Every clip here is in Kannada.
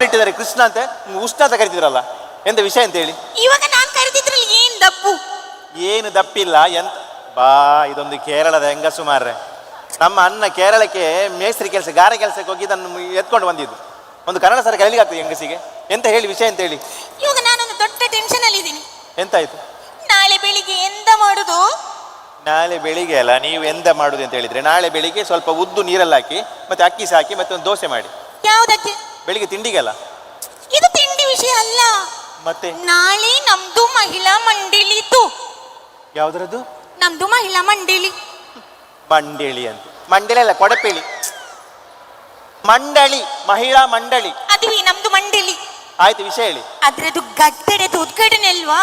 ಇಟ್ಟಿದ್ದಾರೆ ಕೃಷ್ಣ ಅಂತ ಉಷ್ಣ ಅಂತ ಕರಿತಿದ್ರಲ್ಲ ಎಂತ ವಿಷಯ ಅಂತ ಹೇಳಿ? ಇವಾಗ ನಾನ್ ಕರೆದಿದ್ರಲ್ಲಿ ಏನ್ ದಪ್ಪು? ಏನು ದಪ್ಪಿಲ್ಲ ಎಂತ? ಬಾ ಇದೊಂದು ಕೇರಳದ ಹೆಂಗಸು ಮಾರ್ರೆ. ನಮ್ಮ ಅಣ್ಣ ಕೇರಳಕ್ಕೆ ಮೇಸ್ತ್ರಿ ಕೆಲಸ ಗಾರೆ ಕೆಲಸಕ್ಕೆ ಹೋಗಿ ಇದನ್ನು ಎತ್ಕೊಂಡು ಬಂದಿದ್ದು. ಒಂದು ಕನ್ನಡ ಸರ ಕಲಿಲಿಕ್ಕೆ ಆಗ್ತದೆ ಹೆಂಗಸಿಗೆ? ಎಂತ ಹೇಳಿ ವಿಷಯ ಅಂತ ಹೇಳಿ? ಇವಾಗ ನಾನೊಂದು ದೊಡ್ಡ ಟೆನ್ಷನ್ ಅಲ್ಲಿ ಇದ್ದೀನಿ. ಎಂತಾಯ್ತು? ನಾಳೆ ಬೆಳಿಗ್ಗೆ ಎಂತ ಮಾಡುದು? ನಾಳೆ ಬೆಳಿಗ್ಗೆ ಅಲ್ಲ ನೀವು ಎಂತ ಮಾಡುದು ಅಂತ ಹೇಳಿದ್ರೆ ನಾಳೆ ಬೆಳಿಗ್ಗೆ ಸ್ವಲ್ಪ ಉದ್ದು ನೀರಲ್ಲಿ ಹಾಕಿ ಮತ್ತೆ ಅಕ್ಕಿ ಸಾಕಿ ಮತ್ತೆ ಒಂದು ದೋಸೆ ಮಾಡಿ. ಯಾವ್ದಕ್ಕೆ? ಬೆಳಿಗ್ಗೆ ತಿಂಡಿಗೆಲ್ಲ? ಇದು ತಿಂಡಿ ವಿಷಯ ಅಲ್ಲ. ಮತ್ತೆ? ನಾಳೆ ನಮ್ದು ಮಹಿಳಾ ಮಂಡಳಿತು ಯಾವ್ದ್ರದ್ದು? ನಮ್ದು ಮಹಿಳಾ ಮಂಡಳಿ. ಮಂಡಳಿ ಅಂತ. ಮಂಡಳಿ ಅಲ್ಲ ಕೊಡಪೇಳಿ ಮಂಡಳಿ ಮಹಿಳಾ ಮಂಡಳಿ. ಅದು ನಮ್ದು ಮಂಡಳಿ. ಆಯ್ತು ವಿಷಯ ಹೇಳಿ. ಅದ್ರದ್ದು ಗಡ್ಡಡದ್ದು ಉದ್ಘಾಟನೆ ಅಲ್ವಾ?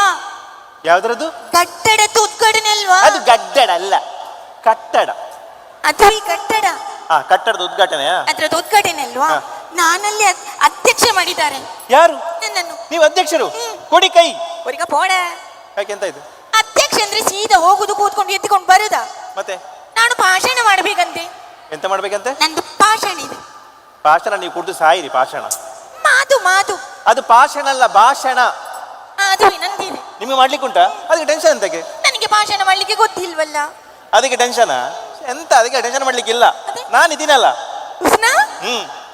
ಯಾವ್ದ್ರದ್ದು? ಕಟ್ಟಡದ ಉದ್ಘಾಟನೆ ಅಲ್ವಾ? ಅದು ಗಡ್ಡಡ ಅಲ್ಲ ಕಟ್ಟಡ. ಅದು ಈ ಕಟ್ಟಡ. ಹಾ ಕಟ್ಟಡದ ಉದ್ಘಾಟನೆಯಾ? ಅದ್ರದ್ದು ಉದ್ಘಾಟನೆ ಅಲ್ವಾ. ನಾನಲ್ಲಿ ಅದ್- ಅಧ್ಯಕ್ಷ ಮಾಡಿದ್ದಾರೆ. ಯಾರು? ನನ್ನನ್ನು. ನೀವು ಅಧ್ಯಕ್ಷರು? ಕೊಡಿ ಕೈ. ಅವರಿಗ ಪೋಡ ಯಾಕೆ ಎಂತ ಇದು? ಅಧ್ಯಕ್ಷ ಅಂದ್ರೆ ಸೀದಾ ಹೋಗುದು ಕೂತ್ಕೊಂಡು ಎತ್ತಿಕೊಂಡು ಬರುದ? ಮತ್ತೆ? ನಾನು ಭಾಷಣ ಮಾಡ್ಬೇಕಂತೆ. ಎಂತ ಮಾಡ್ಬೇಕಂತೆ? ನಂದು ಭಾಷಣ ಇದೆ. ಭಾಷಣ ನೀವು ಕುಡಿದು ಸಾಯಿರಿ ಭಾಷಣ. ಮಾತು ಮಾತು. ಅದು ಭಾಷಣ ಅಲ್ಲ ಭಾಷಣ. ಅದು ನಂದಿದೆ ನಿಮಗೆ ಮಾಡ್ಲಿಕ್ಕೆ ಉಂಟಾ? ಅದಕ್ಕೆ ಟೆನ್ಷನ್ ಎಂತಕ್ಕೆ? ನನಗೆ ಭಾಷಣ ಮಾಡ್ಲಿಕ್ಕೆ ಗೊತ್ತಿಲ್ವಲ್ಲ? ಅದಕ್ಕೆ ಟೆನ್ಷನ್ ಎಂತ ಅದಕ್ಕೆ ಟೆನ್ಷನ್ ಮಾಡ್ಲಿಕ್ಕಿಲ್ಲ. ನಾನು ಇದೀನಲ್ಲ ಉಸ್ನಾ ಹ್ಮ್.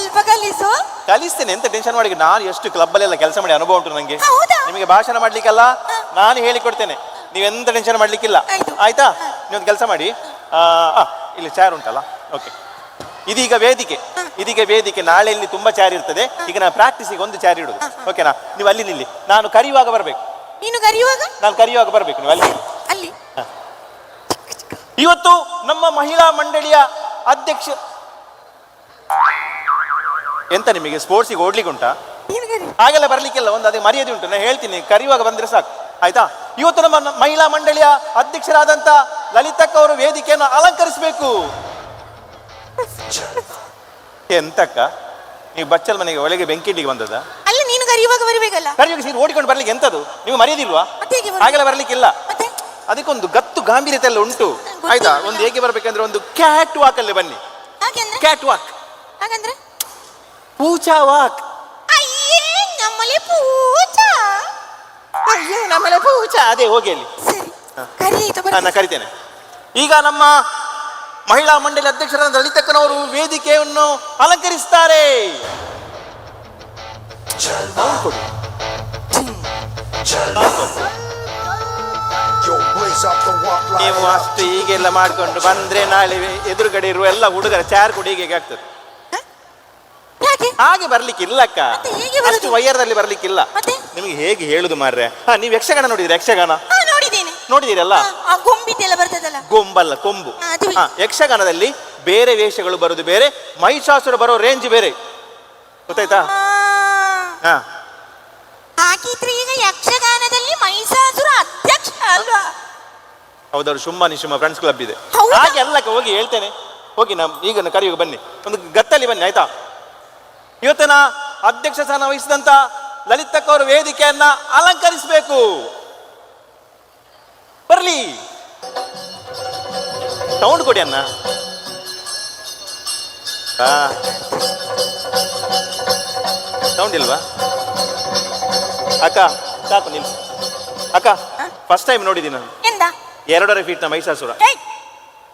ಸ್ವಲ್ಪ ಕಲಿಸು. ಕಲಿಸ್ತೇನೆ ಎಂತ ಟೆನ್ಷನ್ ಮಾಡಿ ನಾನು ಎಷ್ಟು ಕ್ಲಬ್ ಅಲ್ಲೆಲ್ಲ ಕೆಲಸ ಮಾಡಿ ಅನುಭವ ಉಂಟು ನಂಗೆ. ಹೌದಾ? ನಿಮಗೆ ಭಾಷಣ ಮಾಡ್ಲಿಕ್ಕಲ್ಲ ನಾನು ಹೇಳಿಕೊಡ್ತೇನೆ. ನೀವು ಎಂತ ಟೆನ್ಷನ್ ಮಾಡ್ಲಿಕ್ಕಿಲ್ಲ. ಆಯ್ತು. ಆಯ್ತಾ? ನೀವೊಂದು ಕೆಲಸ ಮಾಡಿ. ಆ, ಆ, ಇಲ್ಲಿ ಚಾರ್ ಉಂಟಲ್ಲ? ಓಕೆ ಇದೀಗ ವೇದಿಕೆ. ಇದೀಗ ವೇದಿಕೆ. ನಾಳೆ ಇಲ್ಲಿ ತುಂಬಾ ಚಾರ್ ಇರ್ತದೆ. ಈಗ ನಾನು ಪ್ರಾಕ್ಟೀಸಿಗೆ ಒಂದು ಚಾರ್ ಇಡುದು. ಓಕೆನಾ ನೀವು ಅಲ್ಲಿ ನಿಲ್ಲಿ. ನಾನು ಕರೆಯುವಾಗ ಬರಬೇಕು. ನೀನು ಕರೆಯುವಾಗ? ನಾನು ಕರೆಯುವಾಗ ಬರಬೇಕು. ನೀವು ಅಲ್ಲಿ ನಿಲ್ಲಿ. ಅಲ್ಲಿ. ಇವತ್ತು ನಮ್ಮ ಮಹಿಳಾ ಮಂಡಳಿಯ ಅಧ್ಯಕ್ಷ ಎಂತ ನಿಮಗೆ ಸ್ಪೋರ್ಟ್ಸಿಗೆ ಓಡ್ಲಿಕ್ಕೆ ಉಂಟಾ? ಹಾಗೆಲ್ಲ ಬರ್ಲಿಕ್ಕಿಲ್ಲ ಒಂದು ಅದೇ ಮರ್ಯಾದೆ ಉಂಟು ನಾನು ಹೇಳ್ತೀನಿ ಕರೆಯುವಾಗ ಬಂದ್ರೆ ಸಾಕು ಆಯ್ತಾ? ಇವತ್ತು ನಮ್ಮ ಮಹಿಳಾ ಮಂಡಳಿಯ ಅಧ್ಯಕ್ಷರಾದಂತ ಲಲಿತಕ್ಕ ಅವರು ವೇದಿಕೆಯನ್ನು ಅಲಂಕರಿಸಬೇಕು. ಎಂತಕ್ಕ? ನೀವು ಬಚ್ಚಲ್ ಮನೆಗೆ ಒಳಗೆ ಬೆಂಕಿಡಿಗೆ ಬಂದದ? ಅಲ್ಲ ನೀನು ಕರೆಯುವಾಗ ಬರಬೇಕಲ್ಲ? ಕರೆಯುವಾಗ ಸೀರೆ ಓಡಿಕೊಂಡು ಬರ್ಲಿಕ್ಕೆ ಎಂತದು? ನೀವು ಮರ್ಯಾದಿಲ್ವಾ? ಹಾಗೆಲ್ಲ ಬರ್ಲಿಕ್ಕಿಲ್ಲ. ಅದಕ್ಕೊಂದು ಗತ್ತು ಗಾಂಭೀರ್ಯತೆ ಎಲ್ಲ ಉಂಟು. ಆಯ್ತಾ? ಒಂದು ಹೇಗೆ ಬರ್ಬೇಕಂದ್ರೆ ಒಂದು ಕ್ಯಾಟ್ ವಾಕ್ ಅಲ್ಲೇ ಬನ್ನಿ. ಕ್ಯಾಟ್ ವಾಕ್ ಹಾಗಂದ್ರೆ ಪೂಚಾ ವಾಕ್ ಅಯ್ಯೇ ನಮ್ಮಲ್ಲಿ ಪೂಜಾ. ಅಯ್ಯೋ ನಮ್ಮಲ್ಲಿ ಪೂಜಾ. ಅದೇ ಹೋಗಿ ಅಲ್ಲಿ. ಸರಿ ಕರಿ ಕರಿತೇನೆ. ಈಗ ನಮ್ಮ ಮಹಿಳಾ ಮಂಡಳಿ ಅಧ್ಯಕ್ಷರಾದ ಲಲಿತಕ್ಕನವರು ವೇದಿಕೆಯನ್ನು like ನೀವು ಅಷ್ಟು ಹೀಗೆಲ್ಲ ಮಾಡ್ಕೊಂಡು ಬಂದ್ರೆ ನಾಳೆ ಎದುರುಗಡೆ ಇರುವ ಎಲ್ಲ ಹುಡುಗರ ಚಾರ್ ಕೊಡಿ ಹೀಗೆ ಆಗ್ತದೆ. ಹಾಗೆ ಬರ್ಲಿಕ್ಕಿಲ್ಲ ಅಕ್ಕ ಮತ್ತೆ ಹೇಗೆ ಬರುದು? ಅಷ್ಟು ವೈಯರ್ದಲ್ಲಿ ಬರ್ಲಿಕ್ಕಿಲ್ಲ. ಮತ್ತೆ? ನಿಮಗೆ ಹೇಗೆ ಹೇಳುದು ಮಾರ್ರೆ? ಹಾ ನೀವು ಯಕ್ಷಗಾನ ನೋಡಿದ್ರಿ ಯಕ್ಷಗಾನ? ಹಾ ನೋಡಿದ್ದೇನೆ. ನೋಡಿದಿರಲ್ಲ ಆ, ಆ ಗೊಂಬಿದ್ದೆಲ್ಲ ಬರ್ತದಲ್ಲ? ಗೊಂಬಲ್ಲ ಕೊಂಬು. ಹಾ, ಅದು ಹಾ, ಯಕ್ಷಗಾನದಲ್ಲಿ ಬೇರೆ ವೇಷಗಳು ಬರುದು ಬೇರೆ ಮಹಿಷಾಸುರ ಬರೋ ರೇಂಜ್ ಬೇರೆ. ಗೊತ್ತಾಯ್ತಾ? ಆ, ಹಾ. ಹಾಗಿದ್ರೆ ಈಗ ಯಕ್ಷಗಾನದಲ್ಲಿ ಮಹಿಷಾಸುರ ಅಧ್ಯಕ್ಷ ಅಲ್ವಾ? ಹೌದವ್ರು ಶುಂಭ ನಿಶುಂಭ ಫ್ರೆಂಡ್ಸ್ ಕ್ಲಬ್ ಇದೆ. ಹೌದಾ? ಹಾಗೆ ಅಲ್ಲಕ್ಕ ಹೋಗಿ ಹೇಳ್ತೇನೆ. ಹೋಗಿ ನಮ್ ಈಗ ನ- ಬನ್ನಿ. ಒಂದು ಗತ್ತಲ್ಲಿ ಬನ್ನಿ ಆಯ್ತಾ? ಇವತ್ತಿನ ಅಧ್ಯಕ್ಷ ಸ್ಥಾನ ವಹಿಸಿದಂತ ಲಲಿತಕ್ಕ ಕೌರ್ ವೇದಿಕೆಯನ್ನ ಅಲಂಕರಿಸಬೇಕು. ಬರ್ಲಿ. ಸೌಂಡ್ ಕೊಡಿ ಅನ್ನ ಸೌಂಡ್ ಇಲ್ವಾ? ಅಕ್ಕ ಸಾಕು ನಿಲ್ಸು. ಅಕ್ಕ ಫಸ್ಟ್ ಟೈಮ್ ನೋಡಿದ್ದೀನಿ ನಾನು. ಎಂದ? ಎರಡೂವರೆ ಫೀಟ್ನ ಮೈಸಾಸುರ ಏಯ್,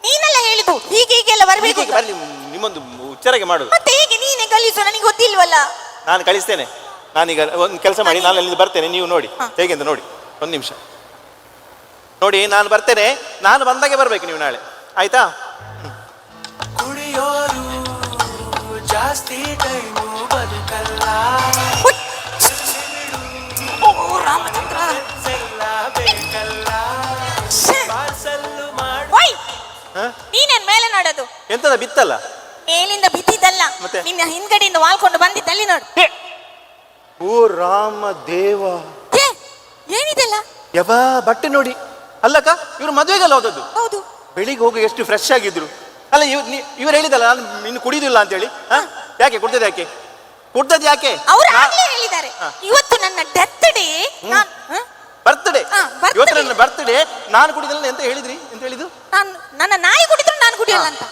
ನೀನೆಲ್ಲ ಹೇಳಿದ್ದು ಹೀಗೆ ಹೀಗೆಲ್ಲ ಬರಬೇಕು ಬರ್ಲಿ ನಿಮ್ಮೊಂದು ಉಚ್ಚಾರಿಗೆ ಮಾಡುದು ಮತ್ತೆ ಕಲಿಸು ನನಗೆ ಗೊತ್ತಿಲ್ವಲ್ಲ? ನಾನು ಕಳಿಸ್ತೇನೆ. ನಾನೀಗ ಒಂದು ಕೆಲಸ ಮಾಡಿ ನಾನು ಅಲ್ಲಿ ಬರ್ತೇನೆ ನೀವು ನೋಡಿ. ಹೇಗೆ ಅಂತ ನೋಡಿ. ಒಂದು ನಿಮಿಷ. ನೋಡಿ ನಾನು ಬರ್ತೇನೆ. ನಾನು ಬಂದಾಗೆ ಬರ್ಬೇಕು ನೀವು ನಾಳೆ. ಆಯ್ತಾ? ಕುಡಿಯೋರು ಜಾಸ್ತಿ ಟೈಮು ಬದುಕಲ್ಲ. ಹುಯ್. ಓ ರಾಮಚಂದ್ರ. ಎಲ್ಲ ಬೇಕಲ್ಲ. ಶ್ಶೇ. ಪಾರ್ಸಲ್ಲು ಮಾಡು. ಓಯ್ ಹ? ನೀನೇನ್ ಮೇಲೆ ನೋಡೋದು? ಎಂತದ ಬಿತ್ತಲ್ಲ? ಮೇಲಿಂದ ಬಿದ್ದಿದ್ದಲ್ಲ. ಮತ್ತೆ? ನಿನ್ನ ಹಿಂದ್ಗಡೆಯಿಂದ ವಾಲ್ಕೊಂಡು ಬಂದಿದ್ದಲ್ಲಿ ನೋಡು! ಓ ರಾಮ ದೇವ. ಏನಿದೆಲ್ಲ? ಯವ ಬಟ್ಟೆ ನೋಡಿ. ಅಲ್ಲಕ್ಕ ಇವ್ರು ಮದುವೆಗೆಲ್ಲ ಹೋದದ್ದು. ಹೌದು. ಬೆಳಿಗ್ಗೆ ಹೋಗಿ ಎಷ್ಟು ಫ್ರೆಶ್ ಆಗಿದ್ರು. ಅಲ್ಲ ಇವ್ ಇವ್ರು ಹೇಳಿದಲ್ಲ ನಾನು ನಿನ್ನ ಕುಡಿಯುದಿಲ್ಲ ಅಂತೇಳಿ. ಹೇಳಿ ಯಾಕೆ ಕುಡ್ದದ್ದು ಯಾಕೆ? ಕುಡ್ದದ್ದು ಯಾಕೆ? ಅವ್ರು ಆಗ್ಲೇ ಹೇಳಿದ್ದಾರೆ. ಹಾ. ಇವತ್ತು ನನ್ನ ಡೆತ್ ಡೇ ನಾನು ಹ? ಬರ್ತ್ಡೇ ಹಾ, birthday. ಇವತ್ತು ನನ್ನ ಬರ್ತ್ಡೇ ನಾನು ಕುಡಿದಿಲ್ಲ ಎಂತ ಹೇಳಿದ್ರಿ? ಅಂತ ಹೇಳಿದ್ದು ನಾನು ನನ್ನ ನಾಯಿ ಕುಡಿದ್ರು ನಾನು ಕುಡಿಯಲ್ಲ ಅಂತ.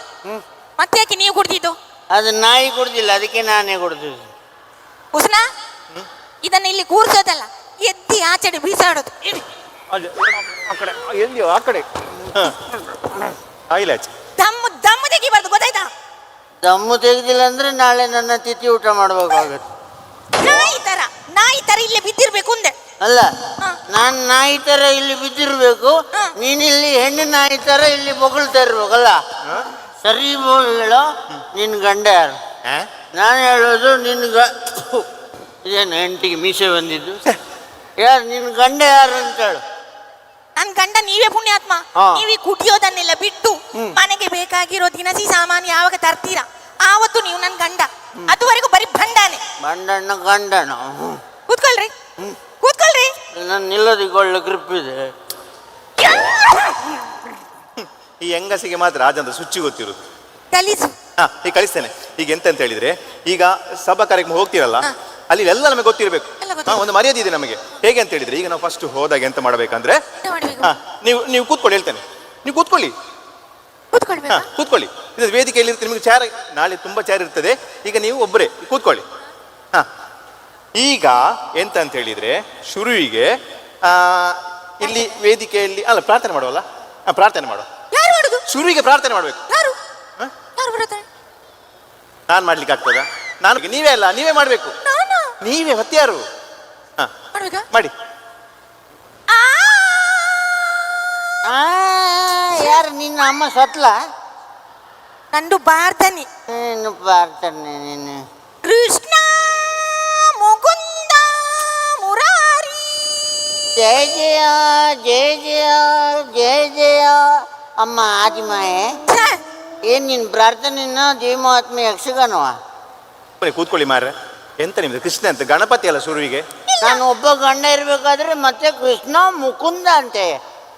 ಮತ್ತೆ ಯಾಕೆ ನೀವು ಕುಡ್ದಿದ್ದು? ಅದು ನಾಯಿ ಕುಡ್ದಿಲ್ಲ ಅದಕ್ಕೆ ನಾನೇ ಕುಡ್ದು ಹುಸ್ನ ಇದನ್ನ ಇಲ್ಲಿ ಕೂರ್ಸೋದಲ್ಲ ಎತ್ತಿ ಆಚೆಡೆ ಬೀಸಾಡೋದು. ಅಲ್ಲಿ, ಆ ಕಡೆ ಎಲ್ಲಿಯೋ ಆ ಕಡೆ. ಆಯಿಲ್ ಆಚೆ. ದಮ್ಮು ದಮ್ಮು ತೆಗಿಬಾರ್ದು ಗೊತ್ತಾಯ್ತಾ? ದಮ್ಮು ತೆಗ್ದಿಲ್ಲ ಅಂದ್ರೆ ನಾಳೆ ನನ್ನ ತಿಥಿ ಊಟ ಮಾಡ್ಬೇಕಾಗತ್ತೆ ನಾಯಿ ತರ ನಾಯಿ ತರ ಇಲ್ಲಿ ಬಿದ್ದಿರ್ಬೇಕು ಅಂದೆ. ಅಲ್ಲ ನಾನು ನಾನ್ ನಾಯಿ ತರ ಇಲ್ಲಿ ಬಿದ್ದಿರ್ಬೇಕು ನೀನಿಲ್ಲಿ ಹೆಣ್ಣು ನಾಯಿ ತರ ಇಲ್ಲಿ ಬೊಗಳ್ತಾ ಇರ್ಬೇಕಲ್ಲ. ಸರಿ ಹೇಳೋ ನಿನ್ ಗಂಡ ಯಾರು? ನಾನು ಹೇಳೋದು ನಿನ್ ಗ ಇದೇನು ಹೆಂಡತಿಗೆ ಮೀಸೆ ಬಂದಿದ್ದು? ಯಾರು ನಿನ್ ಗಂಡ ಯಾರು ಅಂತ ಹೇಳು. ನನ್ ಗಂಡ ನೀವೇ ಪುಣ್ಯಾತ್ಮ. ಹಾ. ನೀವೇ ಕುಟಿಯೋದನ್ನೆಲ್ಲ ಬಿಟ್ಟು ಮನೆಗೆ ಬೇಕಾಗಿರೋ ದಿನಸಿ ಸಾಮಾನು ಯಾವಾಗ ತರ್ತೀರಾ? ಆವತ್ತು ನೀವು ನನ್ ಗಂಡ. ಅದುವರೆಗೂ ಬರೀ ಭಂಡಾನೆ. ಬಂಡಣ್ಣ ಗಂಡನ? ಕೂತ್ಕೊಳ್ರಿ. ಕೂತ್ಕೊಳ್ರಿ. ನನ್ನ ನಿಲ್ಲೋದಿಕ್ಕೆ ಒಳ್ಳೆ ಗ್ರಿಪ್ ಇದೆ. ಈ ಹೆಂಗಸಿಗೆ ಮಾತ್ರ ರಾಜಂದ್ರ ಸುಚ್ಚಿ ಗೊತ್ತಿರೋದು ಕಲಿಸು. ಹಾ ಈಗ ಕಳಿಸ್ತೇನೆ ಈಗ ಎಂತ ಅಂತ ಹೇಳಿದ್ರೆ ಈಗ ಸಭಾ ಕಾರ್ಯಕ್ರಮ ಹೋಗ್ತಿರಲ್ಲ. ಅಲ್ಲಿ ಎಲ್ಲ ನಮಗೆ ಗೊತ್ತಿರಬೇಕು. ಒಂದು ಮರ್ಯಾದೆ ಇದೆ ನಮಗೆ. ಹೇಗೆ ಅಂತ ಹೇಳಿದ್ರೆ ಈಗ ನಾವು ಫಸ್ಟ್ ಹೋದಾಗ ಎಂತ ಮಾಡ್ಬೇಕಂದ್ರೆ ಹಾ ನೀವು ನೀವು ಕೂತ್ಕೊಳ್ಳಿ ಹೇಳ್ತೇನೆ. ನೀವು ಕೂತ್ಕೊಳ್ಳಿ. ಹಾ ಕೂತ್ಕೊಳ್ಳಿ. ಇದು ವೇದಿಕೆಯಲ್ಲಿ ಇರುತ್ತೆ? ನಿಮಗೆ ಚಾರ್ ನಾಳೆ ತುಂಬಾ ಚಾರ್ ಇರ್ತದೆ. ಈಗ ನೀವು ಒಬ್ಬರೇ ಕೂತ್ಕೊಳ್ಳಿ. ಹಾ. ಈಗ ಎಂತ ಅಂತ ಹೇಳಿದ್ರೆ ಶುರುವಿಗೆ ಆ, ಇಲ್ಲಿ ವೇದಿಕೆಯಲ್ಲಿ ಅಲ್ಲ ಪ್ರಾರ್ಥನೆ ಮಾಡುವಲ್ಲ? ಹಾ ಪ್ರಾರ್ಥನೆ ಮಾಡುವ. ಶುರುವಿಗೆ ಪ್ರಾರ್ಥನೆ ಮಾಡಬೇಕು. ಯಾರು? ಹಾ? ಯಾರು ಬರುತ್ತಾರೆ? ನಾನು ಮಾಡ್ಲಿಕ್ಕೆ ಆಗ್ತದ? ನಾನು ನೀವೇ ಅಲ್ಲ ನೀವೇ ಮಾಡಬೇಕು. ನಾನು? ನೀವೇ ಹೊತ್ಯಾರು ಹಾ. ಮಾಡ್ಬೇಕಾ? ಮಾಡಿ. ಆ! ಆ, ಯಾರು ನಿನ್ನ ಅಮ್ಮ ಸತ್ಲ? ನಂದು ಬಾರ್ದನಿ ನೀನು ಪಾರ್ತಾನೆ ನೀನು. ಕೃಷ್ಣ ಮುಕುಂದ ಮುರಾರಿ. ಜಯ ಜಯ ಜಯ ಜಯ. ಅಮ್ಮ ಆದಿಮಾಯೆ. ಏನ್ ನಿನ್ ಪ್ರಾರ್ಥನೆನ ಜೀವಮಾತ್ಮ ಯಕ್ಷಗಾನವ ಕೂತ್ಕೊಳ್ಳಿ ಮಾರ್ರೆ. ಎಂತ ನಿಮ್ದು? ಕೃಷ್ಣ ಅಂತ ಗಣಪತಿ ಅಲ್ಲ ಶುರುವಿಗೆ? ನಾನು ಒಬ್ಬ ಗಂಡ ಇರ್ಬೇಕಾದ್ರೆ ಮತ್ತೆ ಕೃಷ್ಣ ಮುಕುಂದ ಅಂತೆ.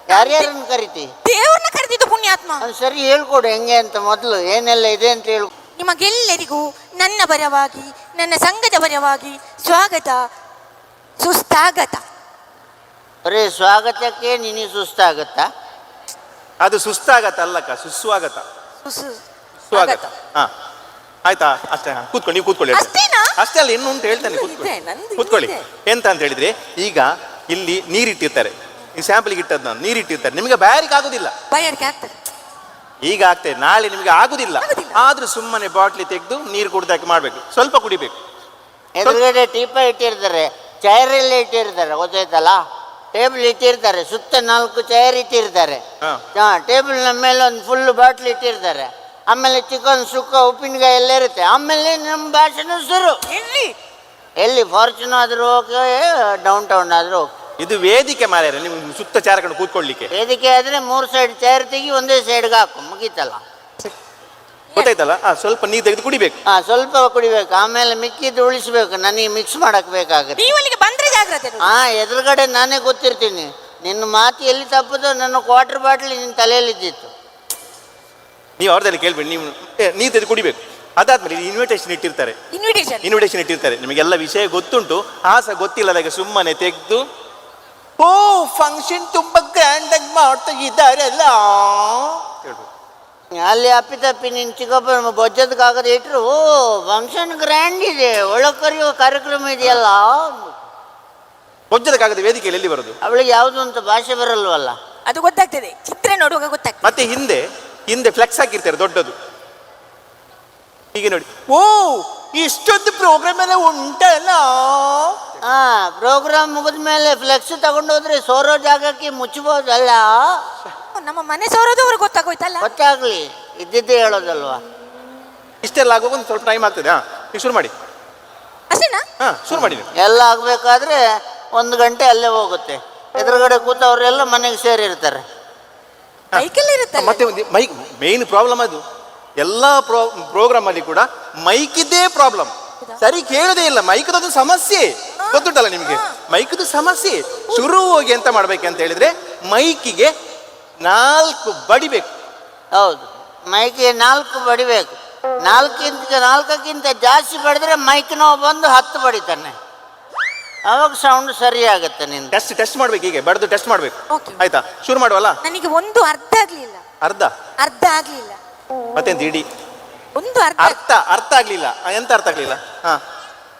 ಯಾರ್ಯಾರನ್ನ ಕರಿತಿ? ದೇವ್ರನ್ನ ಕರೆದಿದ್ದು ಪುಣ್ಯಾತ್ಮ. ಒಂದ್ ಸರಿ ಹೇಳ್ಕೊಡು ಹೆಂಗೆ ಅಂತ ಮೊದಲು. ಏನೆಲ್ಲ ಇದೆ ಅಂತ ಹೇಳು ನಿಮಗೆಲ್ಲರಿಗೂ ನನ್ನ ಪರವಾಗಿ ನನ್ನ ಸಂಘದ ಪರವಾಗಿ ಸ್ವಾಗತ ಸುಸ್ತಾಗತ. ಬರೀ ಸ್ವಾಗತಕ್ಕೆ ನಿನಗೆ ಸುಸ್ತಾಗತ್ತಾ? ಅದು ಸುಸ್ತಾಗತ್ತ ಅಲ್ಲಕ್ಕ ಸುಸ್ವಾಗತ ಸುಸ್ವಾಗತ ಸ್ವಾಗತ ಸ್ವಾಗತ. ಹಾ. ಆಯ್ತಾ? ಅಷ್ಟೇ ಹಾ. ಕೂತ್ಕೊಳ್ಳಿ ನೀವು ಕೂತ್ಕೊಳ್ಳಿ. ಅಷ್ಟೇನಾ? ಅಷ್ಟೇ ಅಲ್ಲ ಇನ್ನು ಉಂಟು ಹೇಳ್ತಾನೆ ಇದೆ, ಕೂತ್ಕೊಳ್ಳಿ. ನಂದು ಕೂತ್ಕೊಳ್ಳಿ. ಇದೆ. ಎಂತ ಅಂತ ಹೇಳಿದ್ರೆ ಈಗ ಇಲ್ಲಿ ನೀರಿಟ್ಟಿರ್ತಾರೆ ಈ ಸ್ಯಾಂಪಲ್ಗೆ ಇಟ್ಟದ್ದು ನಾನು. ನೀರಿಟ್ಟಿರ್ತಾರೆ ನಿಮಗೆ ಬ್ಯಾರಿಗೆ ಆಗುದಿಲ್ಲ. ಬಾಯಾರಿಕೆ ಆಗ್ತದೆ ಈಗ ಆಗ್ತದೆ. ನಾಳೆ ನಿಮಗೆ ಆಗುದಿಲ್ಲ. ಆಗುದಿಲ್ಲ. ಆದ್ರೂ ಸುಮ್ಮನೆ ಬಾಟ್ಲಿ ತೆಗೆದು ನೀರು ಕುಡ್ದಾಕಿ ಮಾಡ್ಬೇಕು. ಸ್ವಲ್ಪ ಕುಡಿಬೇಕು. ಎದುರುಗಡೆ ಟೀಪ ಇಟ್ಟಿರ್ತಾರೆ. ಚೈರಲ್ಲಿ ಇಟ್ಟಿರ್ತಾರೆ. ಗೊತ್ತಾಯ್ತಲ್ಲ? ಟೇಬಲ್ ಇಟ್ಟಿರ್ತಾರೆ ಸುತ್ತ ನಾಲ್ಕು ಚೇರ್ ಇಟ್ಟಿರ್ತಾರೆ. ಹಾ. ನ ಟೇಬಲ್ ಮೇಲೆ ಒಂದು ಫುಲ್ ಬಾಟ್ಲ್ ಇಟ್ಟಿರ್ತಾರೆ. ಆಮೇಲೆ ಚಿಕನ್ ಸುಕ್ಕ ಉಪ್ಪಿನಕಾಯಿ ಎಲ್ಲ ಇರುತ್ತೆ. ಆಮೇಲೆ ನಮ್ಮ ಭಾಷೆನು ಶುರು. ಎಲ್ಲಿ? ಎಲ್ಲಿ ಫಾರ್ಚುನ್ ಆದ್ರೂ ಓಕೆ ಡೌನ್ ಟೌನ್ ಆದ್ರೂ ಓಕೆ ಇದು ವೇದಿಕೆ ಮಾರ್ಯಾರ ನಿಮ್ಗೆ ಸುತ್ತ ಚಾರಕೊಂಡು ಕೂತ್ಕೊಳ್ಳಿಕ್ಕೆ. ವೇದಿಕೆ ಆದ್ರೆ ಮೂರು ಸೈಡ್ ಚೇರ್ ತೆಗಿ ಒಂದೇ ಸೈಡ್ಗೆ ಹಾಕು ಮುಗೀತಲ್ಲ. ಗೊತ್ತಾಯ್ತಲ್ಲ? ಆ, ಸ್ವಲ್ಪ ನೀರು ತೆಗೆದು ಕುಡಿಬೇಕು. ಹಾ ಸ್ವಲ್ಪ ಕುಡಿಬೇಕು. ಆಮೇಲೆ ಮಿಕ್ಕಿದ್ದು ಉಳಿಸ್ಬೇಕು. ನನಗೆ ಮಿಕ್ಸ್ ಮಾಡಕ್ ಬೇಕಾಗುತ್ತೆ. ಜಾಗ್ರತೆ ನೋಡಿ. ಹಾ ಎದುರುಗಡೆ ನಾನೇ ಗೊತ್ತಿರ್ತೀನಿ. ನಿನ್ನ ಮಾತು ಎಲ್ಲಿ ತಪ್ಪದೋ ನನ್ನ ಕ್ವಾರ್ಟರ್ ಬಾಟ್ಲಿ ನಿನ್ನ ತಲೆಯಲ್ಲಿದ್ದಿತ್ತು. ನೀವು ಅವ್ರದಲ್ಲಿ ಕೇಳ್ಬೇಡಿ ನೀವು ನೀ ನೀರು ತೆಗೆದು ಕುಡಿಬೇಕು. ಅದಾದ್ಮೇಲೆ ಇನ್ವಿಟೇಷನ್ ಇಟ್ಟಿರ್ತಾರೆ. ಇನ್ವಿಟೇಷನ್ ಇನ್ವಿಟೇಷನ್ ಇಟ್ಟಿರ್ತಾರೆ. ನಿಮಗೆಲ್ಲ ವಿಷಯ ಗೊತ್ತುಂಟು. ಆ ಗೊತ್ತಿಲ್ಲ ಗೊತ್ತಿಲ್ಲದಾಗ ಸುಮ್ಮನೆ ತೆಗೆದು. ಓ ಫಂಕ್ಷನ್ ತುಂಬಾ ಗ್ರ್ಯಾಂಡ್ ಆಗಿ ಮಾಡ್ತಾ ಇದ್ದಾರಲ್ಲ ಹೇಳ್ಬೇಕು. ಅಲ್ಲಿ ಅಪ್ಪಿತಪ್ಪಿ ನಿನ್ನ ಚಿಕ್ಕಪ್ಪ ನಮ್ಮ ಬೊಜ್ಜದ ಕಾಗದ ಇಟ್ಟರು ಓ ಫಂಕ್ಷನ್ ಗ್ರ್ಯಾಂಡ್ ಇದೆ. ಒಳಕರಿಯುವ ಕರೆಯುವ ಕಾರ್ಯಕ್ರಮ ಇದೆಯಲ್ಲ. ಬೊಜ್ಜದಕ್ಕಾಗದ ವೇದಿಕೆಯಲ್ಲಿ ಎಲ್ಲಿ ಬರೋದು? ಅವಳಿಗೆ ಯಾವುದು ಅಂತ ಭಾಷೆ ಬರಲ್ವಲ್ಲ. ಅದು ಗೊತ್ತಾಗ್ತದೆ. ಚಿತ್ರ ನೋಡುವಾಗ ಗೊತ್ತಾಗ್ತದೆ. ಮತ್ತೆ ಹಿಂದೆ ಹಿಂದೆ ಫ್ಲೆಕ್ಸ್ ಹಾಕಿರ್ತಾರೆ ದೊಡ್ಡದು. ಹೀಗೆ ನೋಡಿ. ಓ ಇಷ್ಟೊಂದು ಪ್ರೋಗ್ರಾಮ್ ಎಲ್ಲ ಉಂಟಲ್ಲ? ಹಾ ಪ್ರೋಗ್ರಾಮ್ ಮುಗಿದ ಮೇಲೆ ಫ್ಲೆಕ್ಸ್ ತಗೊಂಡೋದ್ರೆ ಸೋರೋ ಜಾಗಕ್ಕೆ ಮುಚ್ಚಬಹುದಲ್ಲ ನಮ್ಮ ಮನೆ ಸೋರೋದು ಅವ್ರಿಗೆ ಗೊತ್ತಾಗೋಯ್ತಲ್ಲ? ಗೊತ್ತಾಗ್ಲಿ ಇದ್ದಿದ್ದೆ ಹೇಳೋದಲ್ವಾ? ಇಷ್ಟೆಲ್ಲ ಆಗುವಾಗ ಒಂದು ಸ್ವಲ್ಪ ಟೈಮ್ ಆಗ್ತದೆ ಹಾ. ಈಗ ಶುರು ಮಾಡಿ. ಅಷ್ಟೇನಾ? ಹಾ ಶುರು ಮಾಡಿ ನೀವು. ಎಲ್ಲ ಆಗ್ಬೇಕಾದ್ರೆ ಒಂದು ಗಂಟೆ ಅಲ್ಲೇ ಹೋಗುತ್ತೆ. ಎದುರುಗಡೆ ಕೂತವರೆಲ್ಲ ಮನೆಗೆ ಸೇರಿರ್ತಾರೆ ಮೈಕಲ್ಲಿ ಇರುತ್ತೆ ಮತ್ತೆ ಒಂದು ಮೈಕ್ ಮೇನ್ ಪ್ರಾಬ್ಲಮ್ ಅದು. ಎಲ್ಲ ಪ್ರೋ ಪ್ರೋಗ್ರಾಮ್ ಅಲ್ಲಿ ಕೂಡ ಮೈಕಿದ್ದೇ ಪ್ರಾಬ್ಲಮ್ ಸರಿ ಕೇಳೋದೇ ಇಲ್ಲ. ಮೈಕದೊಂದು ಸಮಸ್ಯೆ. ಗೊತ್ತುಂಟಲ್ಲ ನಿಮಗೆ? ಮೈಕದು ಸಮಸ್ಯೆ. ಶುರು ಹೋಗಿ ಎಂತ ಮಾಡ್ಬೇಕಂತ ಹೇಳಿದ್ರೆ ಮೈಕಿಗೆ ನಾಲ್ಕು ಬಡಿಬೇಕು ಹೌದು. ಮೈಕಿಗೆ ನಾಲ್ಕು ಬಡಿಬೇಕು ನಾಲ್ಕಿಂತ ನಾಲ್ಕಕ್ಕಿಂತ ಜಾಸ್ತಿ ಬಡಿದ್ರೆ ಮೈಕ್ ನೋವು ಬಂದು ಹತ್ತು ಬಡಿತಾನೆ ಅವಾಗ ಸೌಂಡ್ ಸರಿ ಆಗುತ್ತೆ ನಿಂದು. ಟೆಸ್ಟ್ ಟೆಸ್ಟ್ ಮಾಡ್ಬೇಕು ಹೀಗೆ ಬಡ್ದು ಟೆಸ್ಟ್ ಮಾಡ್ಬೇಕು. Okay. ಆಯ್ತಾ? ಶುರು ಮಾಡುವಲ್ಲ? ನನಗೆ ಒಂದು ಅರ್ಥ ಆಗ್ಲಿಲ್ಲ. ಅರ್ಧ? ಅರ್ಧ ಆಗ್ಲಿಲ್ಲ. ಮತ್ತೆಂತ ಇಡಿ ಒಂದು ಅರ್ಧ ಅರ್ಥ ಅರ್ಥ ಆಗ್ಲಿಲ್ಲ. ಆ, ಎಂತ ಅರ್ಥ ಆಗ್ಲಿಲ್ಲ? ಹಾ.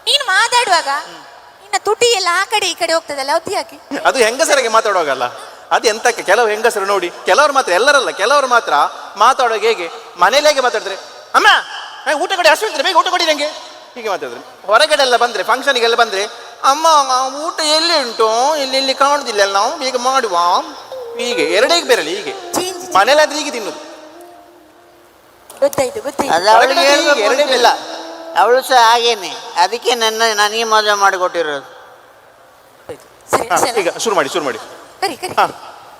ನೀನು ಮಾತಾಡುವಾಗ ನಿನ್ನ ತುಟಿ ಎಲ್ಲ ಆ ಕಡೆ ಈ ಕಡೆ ಹೋಗ್ತದಲ್ಲ ಅದು ಯಾಕೆ? ಅದು ಹೆಂಗಸರಿಗೆ ಮಾತಾಡುವಾಗಲ್ಲ. ಅದು ಎಂತಕ್ಕೆ? ಕೆಲವು ಹೆಂಗಸರು ನೋಡಿ ಕೆಲವರು ಮಾತ್ರ ಎಲ್ಲರಲ್ಲ ಕೆಲವರು ಮಾತ್ರ ಮಾತಾಡುವಾಗ ಹೇಗೆ? ಮನೇಲಿ ಹೇಗೆ ಮಾತಾಡಿದ್ರೆ? ಅಮ್ಮ ಏ, ಊಟ ಕೊಡಿ ಹಸು ಬೇಗ ಊಟ ಕೊಡಿ ನಂಗೆ. ಹೀಗೆ ಮಾತಾಡಿದ್ರೆ. ಹೊರಗಡೆ ಎಲ್ಲ ಬಂದ್ರೆ ಫಂಕ್ಷನ್ಗೆಲ್ಲ ಬಂದ್ರೆ ಅಮ್ಮ ಊಟ ಎಲ್ಲಿ ಉಂಟು? ಇಲ್ಲಿ ಇಲ್ಲಿ ಕಾಣುದಿಲ್ಲ ನಾವು? ಬೇಗ ಮಾಡುವ? ಹೀಗೆ ಎರಡೇ ಬೇರಲಿ ಹೀಗೆ. ಮನೆಯಲ್ಲಾದ್ರೆ ಮನೇಲಾದ್ರೆ ಹೀಗೆ ತಿನ್ನುದು. ಗೊತ್ತಾಯ್ತು ಗೊತ್ತಾಯ್ತು. ಎರಡೇ ಹೇಳ್ಬೇಕಿಲ್ಲ ಅವಳು ಸಹ ಹಾಗೇನೆ. ಅದಕ್ಕೆ ನನ್ನ ನನಗೆ ಮದುವೆ ಮಾಡಿಕೊಟ್ಟಿರೋದು. ಸರಿ ಹಾ, ಸರಿ. ಈಗ ಶುರು ಮಾಡಿ ಶುರು ಮಾಡಿ. ಕರಿ ಕರಿ.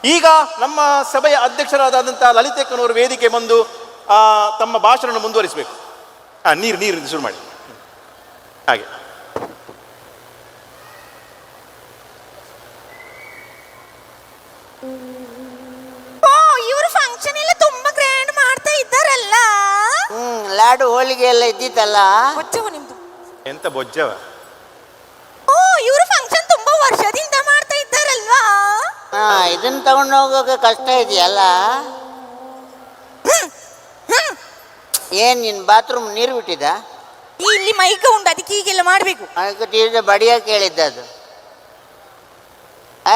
ಈಗ ನಮ್ಮ ಸಭೆಯ ಅಧ್ಯಕ್ಷರಾದಂತಹ ಲಲಿತೇಕನವರು ವೇದಿಕೆ ಬಂದು ಆ, ತಮ್ಮ ಭಾಷಣ ಮುಂದುವರಿಸಬೇಕು. ಹಾ ನೀರು ನೀರು ಶುರು ಮಾಡಿ. ಹಾಗೆ ಓ ಇವರು ಫಂಕ್ಷನ್ ಎಲ್ಲ ತುಂಬಾ ಗ್ರ್ಯಾಂಡ್ ಮಾಡ್ತಾ ಇದ್ದಾರಲ್ಲ. ಹ್ಮ್ ಲಾಡು ಹೋಳಿಗೆ ಎಲ್ಲ ಇದ್ದಿತ್ತಲ್ಲ? ಬೊಜ್ಜವ ನಿಮ್ದು? ಎಂತ ಬೊಜ್ಜವ ಓ ಇವರು ಫಂಕ್ಷನ್ ತುಂಬಾ ವರ್ಷದಿಂದ ಮಾಡ್ತಾ ಇದ್ದಾರಲ್ವಾ? ಹಾ ಇದನ್ನ ತಗೊಂಡು ಹೋಗೋಕೆ ಕಷ್ಟ ಇದೆಯಲ್ಲ? ಏನ್ ನಿನ್ ಬಾತ್ರೂಮ್ ನೀರು ಬಿಟ್ಟಿದ ಇಲ್ಲಿ ಮೈಕ ಉಂಟು ಅದಕ್ಕೆ ಹೀಗೆಲ್ಲ ಮಾಡ್ಬೇಕು. ಅದಕ್ಕೆ ತೀರ್ದ ಬಡಿಯಕ್ಕೆ ಹೇಳಿದ್ದ ಅದು.